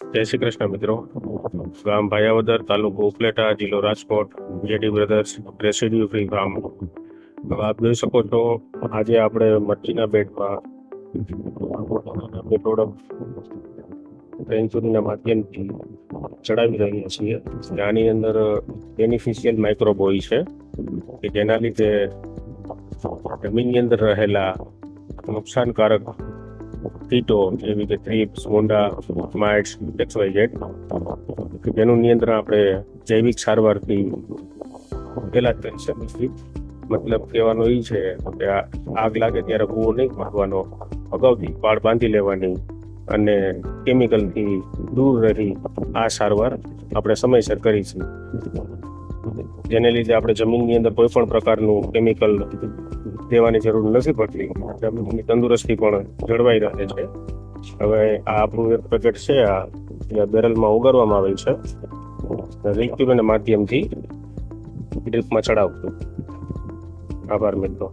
જય શ્રી કૃષ્ણ મિત્રો. ગામ ભાયાવદર તાલુકો ઉપલેટા, જિલ્લો Rajkot JD brothers, residue free farm. આપ જોઈ શકો છો, આજે આપણે મરચીના બેટમાં આપણી પ્રોડક્ટ સેન્ચુરીના માધ્યમથી ચડાવી રહ્યા છીએ. આની અંદર બેનિફિશિયલ માઇક્રોબ હોય છે, કે જેના લીધે જમીનની અંદર રહેલા નુકસાનકારક કીટો જેવી કે થ્રીપ્સ મોંડા માઇટ્સ એક્સ વાય ઝેડ કે જેનું નિયંત્રણ આપણે જૈવિક સારવારથી પહેલા જ કરી શકીએ મતલબ કહેવાનો એ છે કે આગ લાગે ત્યારે કૂવો નહીં મારવાનો, અગાઉથી પાળ બાંધી લેવાની અને કેમિકલથી દૂર રહી આ સારવાર આપણે સમયસર કરી છે. જેને લીધે આપણે જમીનની અંદર કોઈ પણ પ્રકારનું કેમિકલ દેવાની જરૂર નથી પડતી. જમીનની તંદુરસ્તી પણ જળવાઈ રહે છે. હવે આ આપણું એક પેકેટ છે, આ બેરલમાં ઉગાડવામાં આવેલ છે. રિક્યુરના માધ્યમથી ડ્રીપમાં ચડાવતું. આભાર મિત્રો.